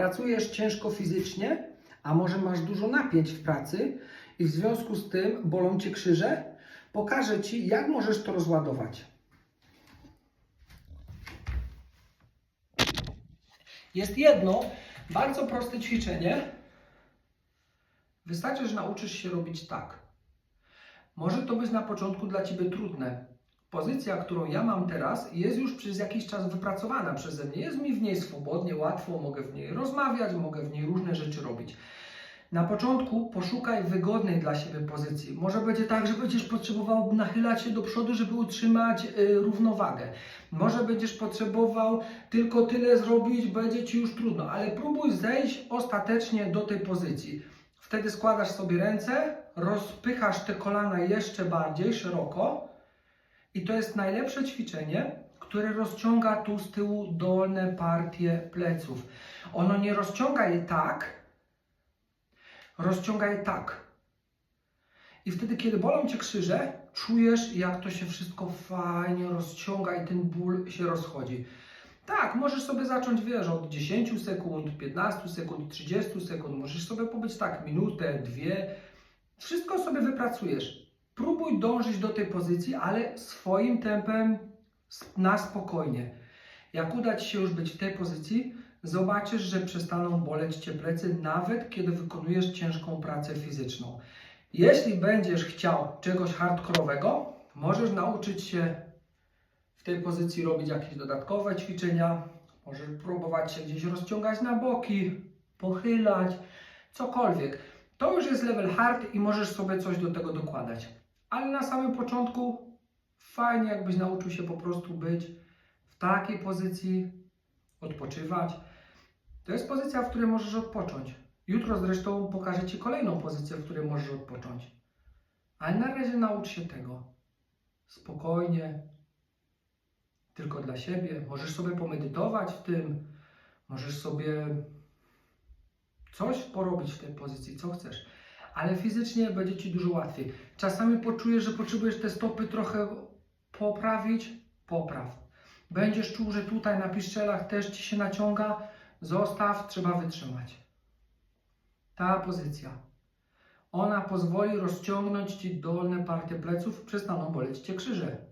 pracujesz ciężko fizycznie, a może masz dużo napięć w pracy i w związku z tym bolą cię krzyże, pokażę ci, jak możesz to rozładować. Jest jedno bardzo proste ćwiczenie. Wystarczy, że nauczysz się robić tak. Może to być na początku dla Ciebie trudne. Pozycja, którą ja mam teraz, jest już przez jakiś czas wypracowana przeze mnie. Jest mi w niej swobodnie, łatwo, mogę w niej rozmawiać, mogę w niej różne rzeczy robić. Na początku poszukaj wygodnej dla siebie pozycji. Może będzie tak, że będziesz potrzebował nachylać się do przodu, żeby utrzymać y, równowagę. Może będziesz potrzebował tylko tyle zrobić, będzie ci już trudno, ale próbuj zejść ostatecznie do tej pozycji. Wtedy składasz sobie ręce, rozpychasz te kolana jeszcze bardziej szeroko i to jest najlepsze ćwiczenie, które rozciąga tu z tyłu dolne partie pleców. Ono nie rozciąga je tak, rozciąga je tak. I wtedy, kiedy bolą cię krzyże, czujesz, jak to się wszystko fajnie rozciąga i ten ból się rozchodzi. Tak, możesz sobie zacząć, wiesz, od 10 sekund, 15 sekund, 30 sekund. Możesz sobie pobyć tak minutę, dwie. Wszystko sobie wypracujesz. Próbuj dążyć do tej pozycji, ale swoim tempem, na spokojnie. Jak uda Ci się już być w tej pozycji, zobaczysz, że przestaną boleć Cię plecy, nawet kiedy wykonujesz ciężką pracę fizyczną. Jeśli będziesz chciał czegoś hardkorowego, możesz nauczyć się w tej pozycji robić jakieś dodatkowe ćwiczenia. Możesz próbować się gdzieś rozciągać na boki, pochylać, cokolwiek. To już jest level hard i możesz sobie coś do tego dokładać. Ale na samym początku fajnie, jakbyś nauczył się po prostu być w takiej pozycji, odpoczywać. To jest pozycja, w której możesz odpocząć. Jutro zresztą pokażę Ci kolejną pozycję, w której możesz odpocząć. Ale na razie naucz się tego. Spokojnie, tylko dla siebie. Możesz sobie pomedytować w tym, możesz sobie coś porobić w tej pozycji, co chcesz, ale fizycznie będzie ci dużo łatwiej. Czasami poczujesz, że potrzebujesz te stopy trochę poprawić, popraw. Będziesz czuł, że tutaj na piszczelach też ci się naciąga, zostaw, trzeba wytrzymać. Ta pozycja. Ona pozwoli rozciągnąć ci dolne partie pleców, przestaną boleć cię krzyże.